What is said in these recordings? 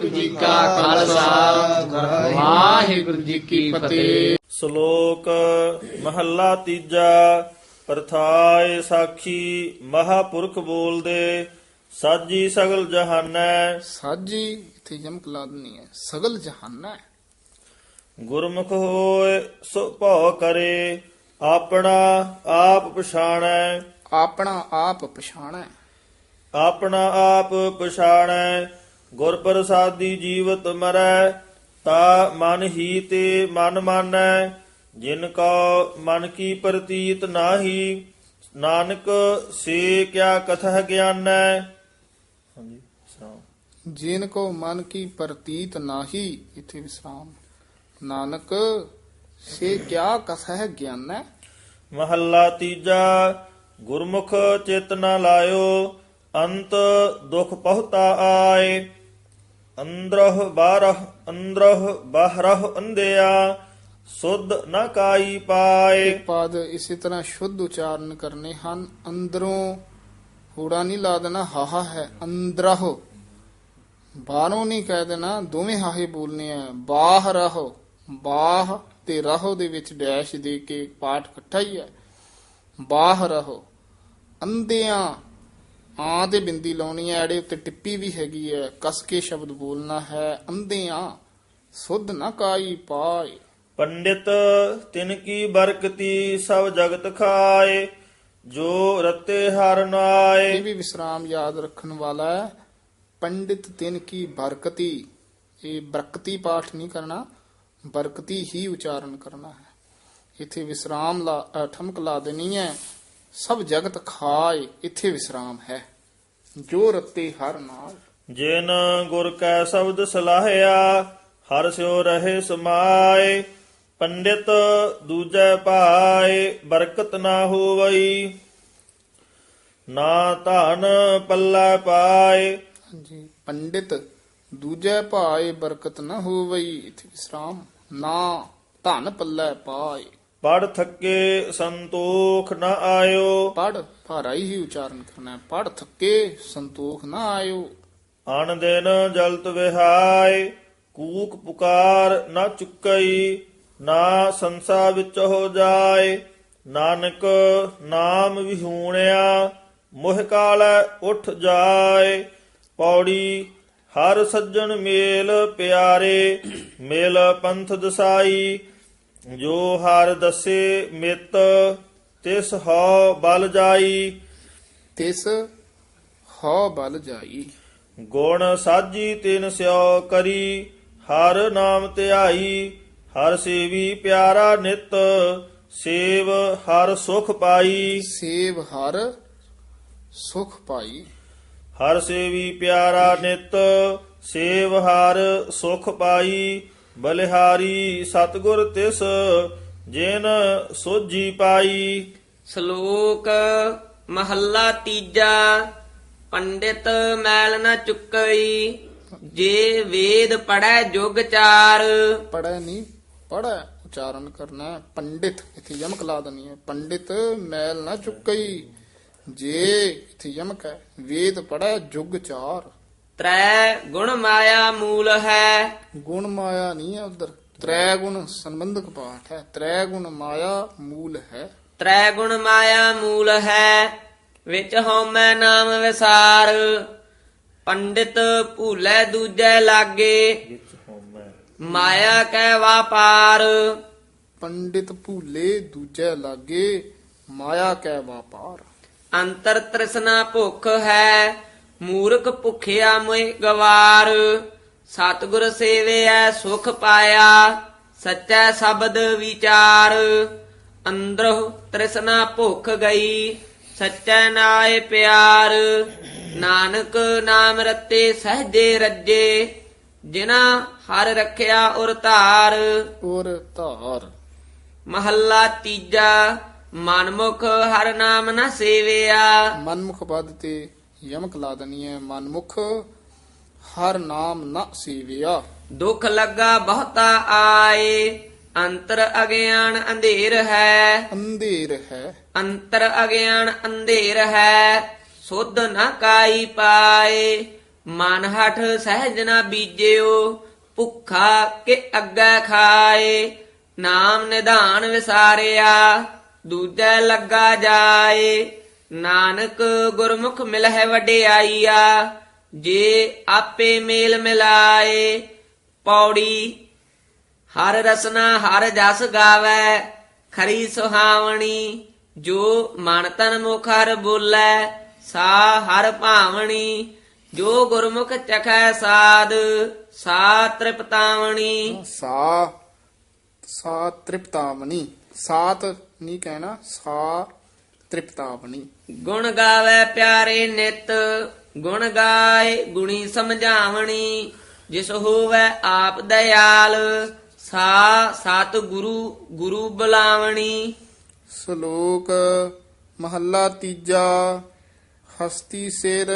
ਵਾਹਿਗੁਰੂ ਜੀ ਕਾ ਖਾਲਸਾ। ਵਾਹਿਗੁਰੂ ਜੀ ਕੀ ਫਤਿਹ। ਸ਼ਲੋਕ ਮਹੱਲਾ ਤੀਜਾ ਪ੍ਰਥਾਏ ਸਾਖੀ ਮਹਾਪੁਰਖ ਬੋਲਦੇ ਸਾਜੀ ਸਗਲ ਜਹਾਨੈ। ਸਾਜੀ ਇੱਥੇ ਜਮਕ ਲਾ ਦੇਣੀ ਹੈ। ਸਗਲ ਜਹਾਨਾ। ਗੁਰਮੁਖ ਹੋਏ ਸੋ ਭਉ ਕਰੇ ਆਪਣਾ ਆਪ ਪਛਾਣੈ। ਆਪਣਾ ਆਪ ਪਛਾਣੈ। ਆਪਣਾ ਆਪ ਪਛਾਣੈ ਗੁਰ ਪ੍ਰਸਾਦੀ ਜੀਵਤ ਮਰੈ ਤਾ ਮਨ ਹੀ ਤੇ ਮਨ ਮਾਨੈ ਜਿਨ ਕੋ ਮਨ ਕੀ ਪ੍ਰਤੀਤ ਨਾਹੀ ਨਾਨਕ ਸੇ ਕਿਆ ਕਥਾ ਗਿਆਨੈ। ਹਾਂਜੀ ਜਿਨ ਕੋ ਮਨ ਕੀ ਪ੍ਰਤੀਤ ਨਾਹੀ ਇੱਥੇ ਵਿਸਰਾਮ। ਨਾਨਕ ਸੇ ਕਿਆ ਕਥੈ ਗਿਆਨੈ। ਮਹੱਲਾ ਤੀਜਾ ਗੁਰਮੁਖ ਚਿਤ ਨ ਲਾਇਓ ਅੰਤ ਦੁਖ ਪਹੁਤਾ ਆਏ। ਅੰਦਰਹ ਬਾਰਹ ਅੰਦਰਹ ਬਾਹਰਹ ਅੰਧਿਆ, ਸੁਧ ਨ ਕਾਈ ਪਾਏ। ਪਦ ਇਸੇ ਤਰ੍ਹਾਂ ਸ਼ੁੱਧ ਉਚਾਰਨ ਕਰਨੇ ਹਨ। ਅੰਦਰੋਂ ਹੂੜਾ ਨਹੀਂ ਲਾ ਦੇਣਾ, ਹਾਹਾ ਹੈ। ਅੰਦਰਹੁ। ਬਾਹਰੋਂ ਨਹੀਂ ਕਹਿ ਦੇਣਾ, ਦੋਵੇਂ ਹਾਹੇ ਬੋਲਨੇ ਆ। ਬਾਹਰਹੁ, ਬਾਹ ਤੇ ਰਹੋ ਦੇ ਵਿੱਚ ਡੈਸ਼ ਦੇ ਕੇ ਪਾਠ ਇਕੱਠਾ ਹੀ ਹੈ। ਬਾਹਰਹੁ, ਅੰਧਿਆਂ। ਆਂ ਤੇ ਬਿੰਦੀ ਲਾਉਣੀ ਹੈ ਐੜੇ ਉੱਤੇ ਟਿੱਪੀ ਵੀ ਹੈਗੀ ਹੈ। ਕਸ ਕੇ ਸ਼ਬਦ ਬੋਲਣਾ ਹੈ ਅੰਧਿਆਂ ਸੁਧ ਨਾ ਕਾਈ ਪਾਏ। ਪੰਡਿਤ ਤਿਨ ਕੀ ਬਰਕਤੀ ਸਭ ਜਗਤ ਖਾਏ ਜੋ ਰਤੇ ਹਰ ਇਹ ਨਾਏ ਵੀ ਵਿਸਰਾਮ ਯਾਦ ਰੱਖਣ ਵਾਲਾ ਹੈ। ਪੰਡਿਤ ਤਿਨ ਕੀ ਬਰਕਤੀ ਇਹ ਬਰਕਤੀ ਪਾਠ ਨਹੀਂ ਕਰਨਾ ਬਰਕਤੀ ਹੀ ਉਚਾਰਨ ਕਰਨਾ ਹੈ। ਇੱਥੇ ਵਿਸਰਾਮ ਲਾ ਠਮਕ ਲਾ ਦੇਣੀ ਹੈ। ਸਭ ਜਗਤ ਖਾਏ ਇੱਥੇ ਵਿਸਰਾਮ ਹੈ। ਜੋ ਰਤੇ ਹਰ ਨਾਲ। ਜਿਨ ਗੁਰ ਕੈ ਸ਼ਬਦ ਸਲਾਹਿਆ ਹਰ ਸਿਓ ਰਹੇ ਸਮਾਏ। ਪੰਡਿਤ ਦੂਜੈ ਭਾਏ ਬਰਕਤ ਨਾ ਹੋਵਈ। ਨਾ ਧਨ ਪੱਲਾ ਪਾਏ। ਹਾਂਜੀ ਪੰਡਿਤ ਦੂਜੇ ਭਾਏ ਬਰਕਤ ਨਾ ਹੋਵਈ ਇੱਥੇ ਵਿਸਰਾਮ। ਨਾ ਧਨ ਪੱਲੇ ਪਾਏ। ਪੜ ਥੱਕੇ ਸੰਤੋਖ ਨਾ ਆਇਓ। ਪੜ ਭਾਰਾ ਹੀ ਉਚਾਰਨ ਕਰਨਾ ਪੜ ਥੱਕੇ ਸੰਤੋਖ ਨਾ ਆਇਓ। ਆਣ ਦਿਨ ਜਲਤ ਵਿਹਾਏ ਕੂਕ ਪੁਕਾਰ ਨਾ ਚੁੱਕਈ ਨਾ ਸੰਸਾ ਵਿੱਚ ਹੋ ਜਾਏ ਨਾਨਕ ਨਾਮ ਵਿਹੂਣਿਆ ਮੋਹ ਕਾਲੈ ਉੱਠ ਜਾਏ ਪੌੜੀ ਹਰ ਸੱਜਣ ਮੇਲ ਪਿਆਰੇ ਮੇਲ ਪੰਥ ਦਸਾਈ। ਜੋ ਹਰ ਦਸੇ ਮਿਤ ਤਿਸ ਹਉ ਬਲ ਜਾਈ। ਤਿਸ ਹਉ ਬਲ ਜਾਈ। ਗੁਣ ਸਾਜੀ ਤਿਨ ਸਿਓ ਕਰੀ ਹਰ ਨਾਮ ਧਿਆਈ ਹਰ ਸੇਵੀ ਪਿਆਰਾ ਨਿਤ ਸੇਵ ਹਰ ਸੁਖ ਪਾਈ। ਸੇਵ ਹਰ ਸੁਖ ਪਾਈ। ਹਰ ਸੇਵੀ ਪਿਆਰਾ ਨਿਤ ਸੇਵ ਹਰ ਸੁਖ ਪਾਈ। ਬਲਿਹਾਰੀ ਸਤਗੁਰ ਤਿਸ ਜਿਨ ਸੋਜੀ ਪਾਈ। ਸ਼ਲੋਕ ਮਹੱਲਾ ਤੀਜਾ ਪੰਡਿਤ ਮੈਲ ਨ ਚੁੱਕਈ ਜੇ ਵੇਦ ਪੜੈ ਜੁਗ ਚਾਰ। ਪੜੈ ਨਹੀਂ ਪੜੈ ਉਚਾਰਨ ਕਰਨਾ ਹੈ ਪੰਡਿਤ ਇੱਥੇ ਯਮਕ ਲਾ ਦੇਣੀ ਹੈ। ਪੰਡਿਤ ਮੈਲ ਨਾ ਚੁੱਕਈ ਜੇ ਇੱਥੇ ਯਮਕ ਹੈ ਵੇਦ ਪੜੈ ਜੁਗ ਚਾਰ। ਤ੍ਰੈ ਗੁਣ ਮਾਇਆ ਮੂਲ ਹੈ। ਗੁਣ ਮਾਇਆ ਨਹੀਂ ਹੈ ਉਧਰ। ਤ੍ਰੈ ਗੁਣ ਸੰਬੰਧਕ ਪਾਠ ਹੈ। ਤ੍ਰੈ ਗੁਣ ਮਾਇਆ ਮੂਲ ਹੈ। ਤ੍ਰੈ ਗੁਣ ਮਾਇਆ ਮੂਲ ਹੈ। ਵਿੱਚ ਹਉਮੈ ਨਾਮ ਵਿਸਾਰ। ਪੰਡਿਤ ਭੂਲੇ ਦੂਜੈ ਲਾਗੇ। ਮਾਇਆ ਕੈ ਵਾਪਾਰ। ਪੰਡਿਤ ਭੂਲੇ ਦੂਜੇ ਲਾਗੇ। ਮਾਇਆ ਕੈ ਵਾਪਾਰ। ਅੰਤਰ ਤ੍ਰਿਸ਼ਨਾ ਭੁੱਖ ਹੈ। ਮੂਰਖ ਭੁਖਿਆ ਮੋਇ ਗਵਾਰ ਸਤਿਗੁਰ ਸੇਵਿਐ ਸੁਖ ਪਾਇਆ ਸੱਚਾ ਸ਼ਬਦ ਵਿਚਾਰ। ਅੰਦਰੋ ਤ੍ਰਿਸ਼ਨਾ ਭੁੱਖ ਗਈ ਸੱਚਾ ਨਾਏ ਪਿਆਰ। ਨਾਨਕ ਨਾਮ ਰਤੇ ਸਹਜੇ ਰੱਜੇ ਜਿਨਾ ਹਰ ਰੱਖਿਆ ਉਰ ਧਾਰ। ਔਰ ਧਾਰ। ਮਹੱਲਾ ਤੀਜਾ ਮਨਮੁਖ ਹਰ ਨਾਮ ਨ ਸੇਵਿਆ। ਮਨਮੁਖ ਪਦ ਤੇ ਯਮਕ ਲਾ ਦੇਣੀ ਹੈ ਮਨਮੁਖ ਹਰ ਨਾਮ ਨ ਸੇਵਿਆ। ਦੁੱਖ ਲੱਗਾ ਬਹੁਤਾ ਆਏ ਅੰਤਰ ਅਗਿਆਨ ਅੰਧੇਰ ਹੈ। ਅੰਧੇਰ ਹੈ। ਅੰਤਰ ਅਗਿਆਨ ਅੰਧੇਰ ਹੈ ਸੁਧ ਨ ਕਾਈ ਪਾਏ। ਮਨ ਹਠ ਸਹਿਜ ਨਾ ਬੀਜਿਓ ਭੁੱਖਾ ਕਿ ਅੱਗੇ ਖਾਏ। ਨਾਮ ਨਿਧਾਨ ਵਿਸਾਰਿਆ ਦੂਜੈ ਲੱਗਾ ਜਾਏ। ਨਾਨਕ ਗੁਰਮੁਖ ਮਿਲਹਿ ਵਡਿਆਈਆ, ਜੇ ਆਪੇ ਮੇਲ ਮਿਲਾਏ, ਪੌੜੀ ਹਰ ਰਸਨਾ ਹਰ ਜਸ ਗਾਵੈ, ਖਰੀ ਸੁਹਾਵਣੀ, ਜੋ ਮਨ ਤਨ ਮੁਖ ਹਰ ਬੋਲੇ, ਸਾ ਹਰ ਭਾਵਣੀ, ਜੋ ਗੁਰਮੁਖ ਚਖੈ ਸਾਧ, ਸਾ ਤ੍ਰਿਪਤਾਵਣੀ। ਸਾ ਸਾ ਤ੍ਰਿਪਤਾਵਨੀ ਸਾਤ ਨਹੀਂ ਕਹਿਣਾ, ਸਾ ਤ੍ਰਿਪਤਾਵਨੀ ਗੁਣ ਗਾਵੇ ਪਿਆਰੇ ਨਿਤ, ਗੁਣ ਗਾਏ ਗੁਣੀ ਸਮਝਾਵਣੀ, ਜਿਸ ਹੋਵੇ ਆਪ ਦਇਆਲ, ਸਾ ਸਤ ਗੁਰੂ ਗੁਰੂ ਬੁਲਾਵਣੀ। ਸ਼ਲੋਕ ਮਹੱਲਾ ਤੀਜਾ, ਹਸਤੀ ਸਿਰ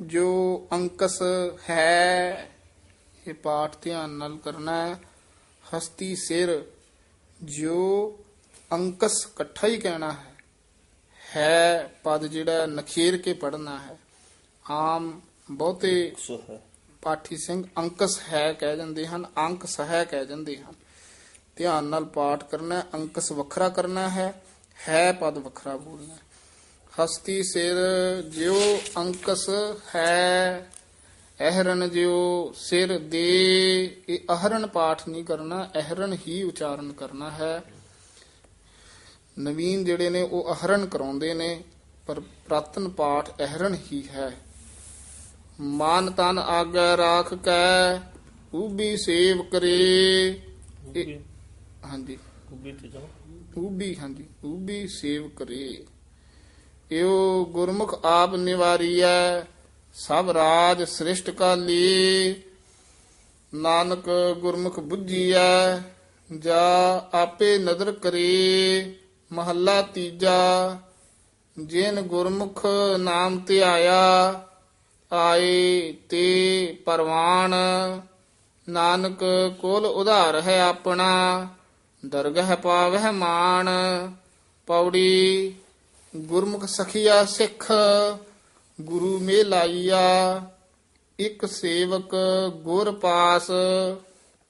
ਜੋ ਅੰਕਸ ਹੈ, ਇਹ ਪਾਠ ਧਿਆਨ ਨਾਲ ਕਰਨਾ ਹੈ। ਹਸਤੀ ਸਿਰ ਜੋ ਅੰਕਸ ਇਕੱਠਾ ਹੀ ਕਹਿਣਾ ਹੈ। ਹੈ ਪਦ ਜਿਹੜਾ ਨਖੇਰ ਕੇ ਪੜਨਾ ਹੈ। ਆਮ ਬਹੁਤੇ ਪਾਠੀ ਸਿੰਘ ਅੰਕਸ ਹੈ ਕਹਿ ਜਾਂਦੇ ਹਨ ਅੰਕ ਸਹਿ ਕਹਿ ਜਾਂਦੇ ਹਨ। ਧਿਆਨ ਨਾਲ ਪਾਠ ਕਰਨਾ ਅੰਕਸ ਵੱਖਰਾ ਕਰਨਾ ਹੈ ਹੈ ਪਦ ਵੱਖਰਾ ਬੋਲਣਾ। ਹਸਤੀ ਸਿਰ ਜਿਉ ਅੰਕਸ ਹੈ ਅਹਰਨ ਜਿਉ ਸਿਰ ਦੇ। ਇਹ ਅਹਰਨ ਪਾਠ ਨਹੀਂ ਕਰਨਾ ਅਹਰਨ ਹੀ ਉਚਾਰਨ ਕਰਨਾ ਹੈ। ਨਵੀਨ ਜਿਹੜੇ ਨੇ ਉਹ ਅਹਰਨ ਕਰਾਉਂਦੇ ਨੇ ਪਰ ਪ੍ਰਾਤਨ ਪਾਠ ਅਹਰਨ ਹੀ ਹੈ। ਮਾਨ ਤਨ ਆਗੇ ਰਾਖ ਕੈ ਉਬੀ ਸੇਵ ਕਰੇ। ਹਾਂਜੀ। ਕੁਬੀ ਤੇ ਜਾਓ। ਉਬੀ ਹਾਂਜੀ। ਉਬੀ ਸੇਵ ਕਰੇ। ਇਹੋ ਗੁਰਮੁਖ ਆਪ ਨਿਵਾਰੀਐ ਸਭ ਰਾਜ ਸ੍ਰਿਸ਼ਟ ਕਾ ਲੀ ਨਾਨਕ ਗੁਰਮੁਖ ਬੁੱਝੀਐ ਜਾ ਆਪੇ ਨਦਰ ਕਰੇ। ਮਹੱਲਾ ਤੀਜਾ, ਜਿਨ ਗੁਰਮੁਖ ਨਾਮ ਤੇ ਧਿਆਇਆ, ਆਏ ਤੇ ਪਰਵਾਨ ਨਾਨਕ ਕੋਲ ਉਧਾਰ ਹੈ ਆਪਣਾ, ਦਰਗਹ ਪਾਵਹਿ ਮਾਨ ਪੌੜੀ ਗੁਰਮੁਖ ਸਖੀਆ ਸਿੱਖ, ਗੁਰੂ ਮੇ ਲਾਈਆ ਇਕ ਸੇਵਕ ਗੁਰ ਪਾਸ,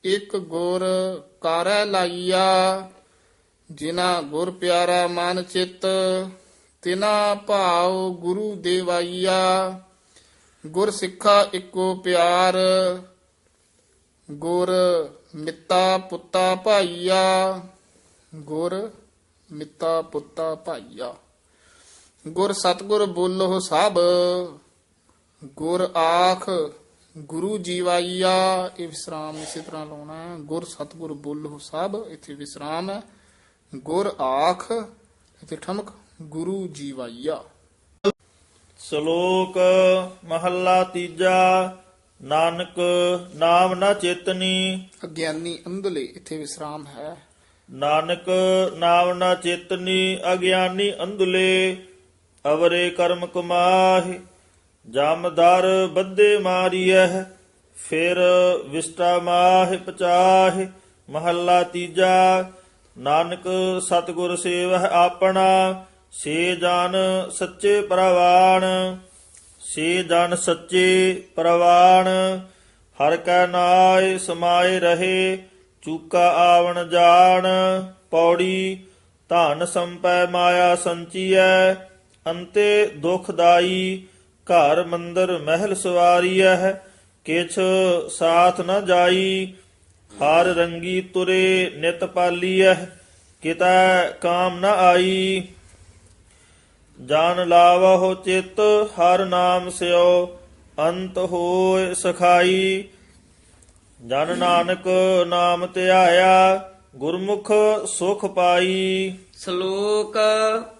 ਇੱਕ ਗੁਰ ਕਾਰੈ ਲਾਈਆ। ਜਿਨਾ ਗੁਰ ਪਿਆਰਾ ਮਨ ਚਿਤ, ਤਿਨਾ ਭਾਉ ਗੁਰੂ ਦੇਵਾਈਆ। ਗੁਰ ਸਿੱਖਾ ਇੱਕੋ ਪਿਆਰ, ਗੁਰ ਮਿੱਤਾ ਪੁੱਤਾ ਭਾਈਆ। ਗੁਰ ਮਿੱਤਾ ਪੁੱਤਾ ਭਾਈਆ। ਗੁਰ ਸਤਗੁਰ ਬੋਲੋ ਸਭ, ਗੁਰ ਆਖ ਗੁਰੂ ਜੀਵਾਈਆ। ਇਹ ਵਿਸਰਾਮ ਇਸੇ ਤਰ੍ਹਾਂ ਲਾਉਣਾ ਹੈ। ਗੁਰ ਸਤਗੁਰ ਬੋਲੋ ਸਭ, ਇੱਥੇ ਵਿਸਰਾਮ ਹੈ। ਗੁਰ ਆਖ ਇੱਥੇ ਠਮਕ ਗੁਰੂ ਜੀਵਾਈਆ। ਸ਼ਲੋਕ ਮਹੱਲਾ ਤੀਜਾ ਨਾਨਕ ਨਾਮ ਨਾ ਚੇਤਨੀ। ਅਗਿਆਨੀ ਅੰਧਲੇ ਇੱਥੇ ਵਿਸਰਾਮ ਹੈ। ਨਾਨਕ ਨਾਮ ਨਾ ਚੇਤਨੀ ਅਗਿਆਨੀ ਅੰਧਲੇ। ਅਵਰੇ ਕਰਮ ਕਮਾਹਿ ਜਮਦਰ ਬੱਦੇ ਮਾਰੀਐ ਫਿਰ ਵਿਸਟਾ ਮਾਹਿ ਪਚਾਹਿ। ਮਹੱਲਾ ਤੀਜਾ ਨਾਨਕ ਸਤਿਗੁਰ ਸੇਵਹਿ ਆਪਣਾ, ਸੇ ਜਨ ਸੱਚੇ ਪ੍ਰਵਾਨ ਸੇ ਜਨ ਸੱਚੇ ਪ੍ਰਵਾਨ ਹਰ ਕੈ ਨਾਇ ਸਮਾਏ ਰਹੇ, ਚੂਕਾ ਆਵਣ ਜਾਣ, ਪੌੜੀ ਧਨ ਸੰਪੈ ਮਾਇਆ ਸੰਚੀਐ, ਅੰਤੇ ਦੁਖਦਾਈ ਘਰ ਮੰਦਰ ਮਹਿਲ ਸਵਾਰੀਐ, ਕਿਛ ਸਾਥ ਨ ਜਾਈ ਹਰ ਰੰਗੀ ਤੁਰੇ ਨਿਤ ਪਾਲੀਐ, ਕਿਤੈ ਕਾਮ ਨ ਆਈ। ਜਾਨ ਲਾਵਹੁ ਚਿਤ, ਹਰ ਨਾਮ ਸਿਓ, ਅੰਤ ਹੋਏ ਸਖਾਈ। ਜਨ ਨਾਨਕ ਨਾਮ ਧਿਆਇਆ, ਗੁਰਮੁਖ ਸੁਖ ਪਾਈ। ਸ਼ਲੋਕ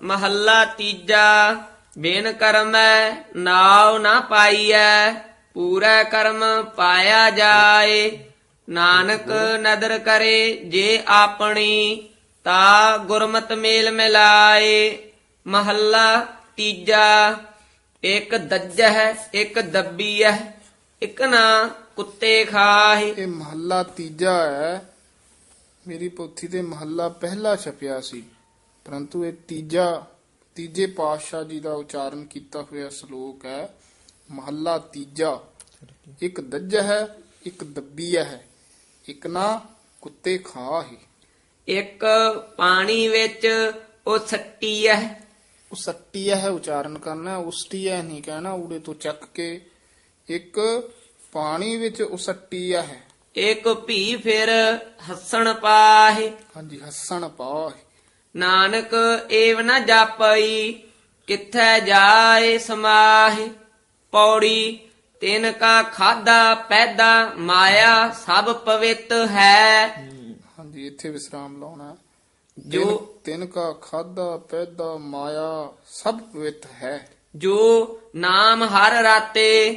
ਮਹੱਲਾ ਤੀਜਾ, ਬਿਨ ਕਰਮੈ ਨਾਉ ਨਾ ਪਾਈਐ, ਪੂਰਾ ਕਰਮ ਪਾਇਆ ਜਾਏ। ਨਾਨਕ ਨਦਰ ਕਰੇ ਜੇ ਆਪਣੀ, ਤਾ ਗੁਰਮਤ ਮੇਲ ਮਿਲਾਏ। ਮਹੱਲਾ ਤੀਜਾ, ਇੱਕ ਦੱਜ ਹੈ ਇੱਕ ਦੱਬੀ ਹੈ ਇੱਕ ਨਾ ਕੁੱਤੇ ਖਾਹੇ। ਇਹ ਮਹੱਲਾ ਤੀਜਾ ਹੈ। ਮੇਰੀ ਪੋਥੀ ਤੇ ਮਹੱਲਾ ਪਹਿਲਾ ਛਪਿਆ ਸੀ। ਪਰੰਤੂ ਇਹ ਤੀਜਾ, ਤੀਜੇ ਪਾਤਸ਼ਾਹ ਜੀ ਦਾ ਉਚਾਰਨ ਕੀਤਾ ਹੋਇਆ ਸ਼ਲੋਕ ਹੈ। ਮਹੱਲਾ ਤੀਜਾ, ਇੱਕ ਦੱਜ ਹੈ ਇੱਕ ਦੱਬੀ ਹੈ। ਇੱਕ ਨਾ ਕੁੱਤੇ ਖਾ ਹੀ। ਇੱਕ ਪਾਣੀ ਵਿੱਚ ਉਹ ਸੱਟੀ ਹੈ ਉਹ ਸੱਟੀਆ ਹੈ ਉਚਾਰਨ ਕਰਨਾ ਉਸਟੀਆ ਨਹੀਂ ਕਹਿਣਾ ਊੜੇ ਤੋਂ ਚੱਕ ਕੇ। ਇੱਕ ਪਾਣੀ ਵਿੱਚ ਉਸਟੀਆ ਹੈ ਇੱਕ ਭੀ ਫਿਰ ਹੱਸਣ ਪਾਹੇ। ਹਾਂਜੀ ਹੱਸਣ ਪਾਹ। ਨਾਨਕ ਏਵ ਨ ਜਾਪਈ ਕਿੱਥੈ ਜਾਏ ਸਮਾਹੇ। ਪੌੜੀ ਤਿਨ ਕਾ ਖਾਦਾ ਪੈਦਾ ਮਾਇਆ ਸਭ ਪਵਿੱਤ ਹੈ। ਹਾਂਜੀ ਇੱਥੇ ਵਿਸਰਾਮ ਲਾਉਣਾ ਜੋ ਤਿੰਨ- ਕਾ ਖਾਦਾ ਪੈਦਾ ਮਾਇਆ ਸਭ ਪਵਿੱਤ ਹੈ। ਜੋ ਨਾਮ ਹਰ ਰਾਤੇ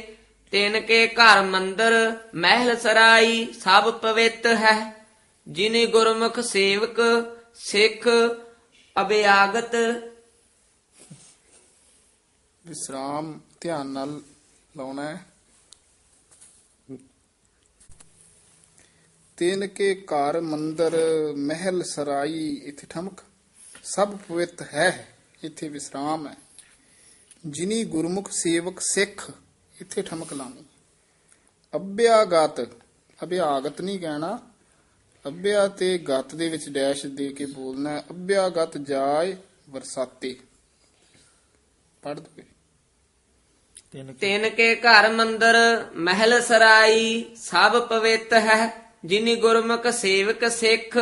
ਤਿਨ ਕੇ ਘਰ ਮੰਦਰ ਮਹਿਲ ਸਰਾਈ ਸਭ ਪਵਿੱਤ ਹੈ। ਜਿਨੇ ਗੁਰਮੁਖ ਸੇਵਕ ਸਿੱਖ ਅਭਿਆਗਤ। ਵਿਸਰਾਮ ਧਿਆਨ ਨਾਲ ਲਾਉਣਾ ਹੈ। ਤਿਨ ਕੇ ਘਰ ਮੰਦਰ ਮਹਿਲ ਸਰਾਈ ਇੱਥੇ ਠਮਕ। ਸਭ ਪਵਿੱਤ ਹੈ, ਇੱਥੇ ਵਿਸਰਾਮ ਹੈ। ਜਿਨੀ ਗੁਰਮੁਖ ਸੇਵਕ ਸਿੱਖ ਇੱਥੇ ਠਮਕ ਲਾਉਣੀ ਅਭਿਆਗਤ ਅਭਿਆਗਤ ਨਹੀਂ ਕਹਿਣਾ, ਅਭਿਆ ਤੇ ਗਤ ਦੇ ਵਿੱਚ ਡੈਸ਼ ਦੇ ਕੇ ਬੋਲਣਾ ਹੈ। ਅਭਿਆਗਤ ਜਾਏ ਵਰਸਾਤੇ। ਪੜ੍ਹ ਦੋਗੇ ਤਿਨ ਕੇ ਘਰ ਮੰਦਰ ਮਹਿਲ ਸਰਾਈ ਸਭ ਪਵਿੱਤ ਹੈ। ਜਿਨੀ ਗੁਰਮੁਖ ਸੇਵਕ ਸਿੱਖ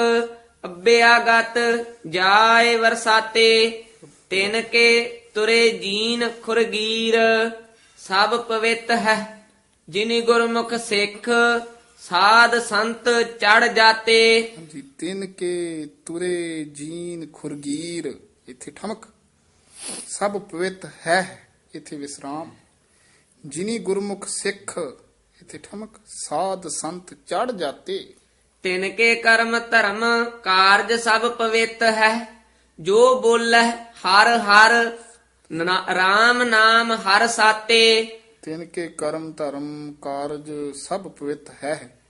ਅਭਿਆਗਤ ਜਾਏ ਵਰਸਾਤੇ, ਤਿਨ ਕੇ ਤੁਰੇ ਜੀਨ ਖੁਰਗੀਰ, ਸਭ ਪਵਿੱਤ ਹੈ। ਜਿਨੀ ਗੁਰਮੁਖ ਸਿੱਖ, ਸਾਧ ਸੰਤ ਚੜ ਜਾਤੇ। ਹਾਂਜੀ, ਤਿੰਨ ਕੇ ਤੁਰੇ ਜੀਨ ਖੁਰਗੀਰ, ਇੱਥੇ ਠਮਕ। ਸਭ ਪਵਿੱਤ ਹੈ, ਇੱਥੇ ਵਿਸਰਾਮ। ਜਿਨੀ ਗੁਰਮੁਖ ਸਿੱਖ ਇੱਥੇ ਠਮਕ ਸਾਧ ਸੰਤ ਚੜ ਜਾਤੇ। ਤਿਨ ਕੇ ਕਰਮ ਧਰਮ ਕਾਰਜ ਸਭ ਪਵਿੱਤ ਹੈ। ਜੋ ਬੋਲੇ ਹਰ ਹਰ ਨਾ- ਰਾਮ ਨਾਮ ਹਰ ਸਾਤੇ। ਤਿੰਨ ਕੇ ਕਰਮ ਧਰਮ ਕਾਰਜ ਸਭ ਪਵਿੱਤ ਹੈ।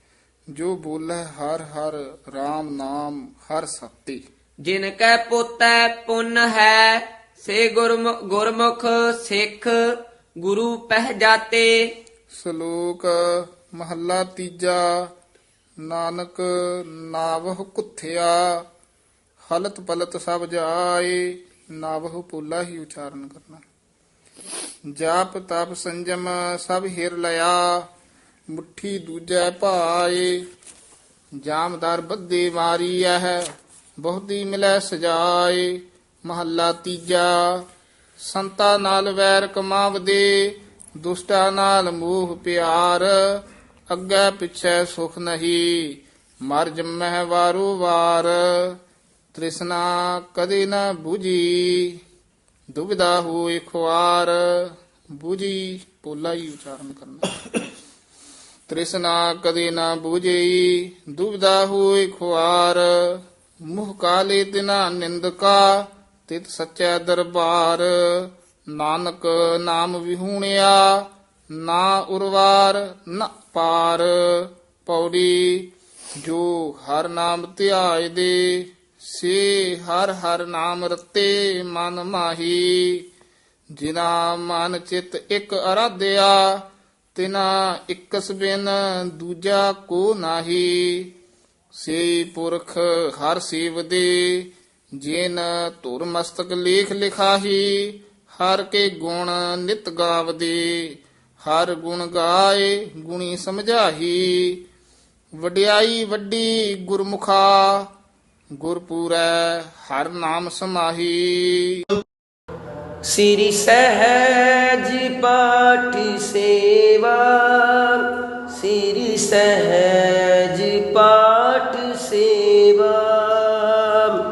ਜੋ ਬੋਲੇ ਹਰ ਹਰ RAM ਨਾਮ ਹਰ ਸਤੀ। ਜਿਨ ਕੈ ਪੋਤੈ ਪੁੰਨ ਹੈ ਸੇ ਗੁਰਮ- ਗੁਰਮੁਖ ਸਿੱਖ ਗੁਰੂ ਪਹਿ ਜਾਤੇ। ਸ਼ਲੋਕ ਮਹੱਲਾ ਤੀਜਾ, ਨਾਨਕ ਨਾਵਹ ਕੁਥਿਆ, ਹਲਤ ਪਲਤ ਸਭ ਜਾਏ, ਨਾਵਹ ਪੋਲਾ ਹੀ ਉਚਾਰਨ ਕਰਨਾ। ਜਾਪ ਤਪ ਸੰਜਮ ਸਭ ਹਿਰ ਲਿਆ, ਮੁਠੀ ਦੂਜੈ ਭਾਏ, ਜਾਮਦਾਰ ਬੱਦੇ ਮਾਰੀ ਹੈ ਬਹੁਤੀ ਮਿਲੈ ਸਜਾਏ। ਮਹੱਲਾ ਤੀਜਾ, ਸੰਤਾ ਨਾਲ ਵੈਰ ਕਮਾਵਦੇ ਦੁਸ਼ਟਾ ਨਾਲ ਮੋਹ ਪਿਆਰ, ਅੱਗੇ ਪਿੱਛੇ ਸੁਖ ਨਹੀਂ। ਮਰ ਜੰਮਹਿ ਵਾਰੂ ਵਾਰ, ਤ੍ਰਿਸ਼ਨਾ ਕਦੇ ਨਾ 부ਜੀ ਦੁਬਿਦਾ ਹੋਏ ਖੁਆਰ, ਬੁਝੀ ਪੋਲਾ ਹੀ ਉਚਾਰਨ ਕਰਨਾ। ਤ੍ਰਿਸ਼ਨਾ ਕਦੇ ਨਾ 부ਜਈ ਦੁਬਿਦਾ ਹੋਏ ਖੁਆਰ, ਮੁਹ ਕਾਲੇ ਤਿਨਾ ਨਿੰਦਕਾ, ਤਿਤ ਸੱਚਾ ਦਰਬਾਰ। ਨਾਨਕ ਨਾਮ ਵਿਹੂਣਿਆ, ਨਾ ਉਰਵਾਰ, ਨਾ ਪਾਰ। ਪੌੜੀ, ਜੋ ਹਰ ਨਾਮ ਧਿਆਏ ਦੇ, ਸੇ ਹਰ ਹਰ ਨਾਮ ਰਤੇ ਮਨ ਮਾਹੀ। ਜਿਨਾ ਮਨ ਚਿਤ ਇੱਕ ਅਰਾਧਿਆ, ਤਿਨਾ ਇਕਸ ਬਿਨ ਦੂਜਾ ਕੋ ਨਾਹੀ। ਸੇ ਪੁਰਖ ਹਰ ਸੇਵਦੇ ਜਿਨ ਤੁਰ ਮਸਤਕ ਲੇਖ ਲਿਖਾਹੀ। ਹਰ ਕੇ ਗੁਣ ਨਿਤ ਗਾਵਦੇ, ਹਰ ਗੁਣ ਗਾਏ ਗੁਣੀ ਸਮਝਾਹੀ। ਵਡਿਆਈ ਵੱਡੀ ਗੁਰਮੁਖਾ, ਗੁਰਪੂਰੈ ਹਰ ਨਾਮ ਸਮਾਹੀ। ਸ੍ਰੀ ਸਹਿਜ ਪਾਠ ਸੇਵਾ, ਸ੍ਰੀ ਸਹਿਜ ਪਾਠ ਸੇਵਾ।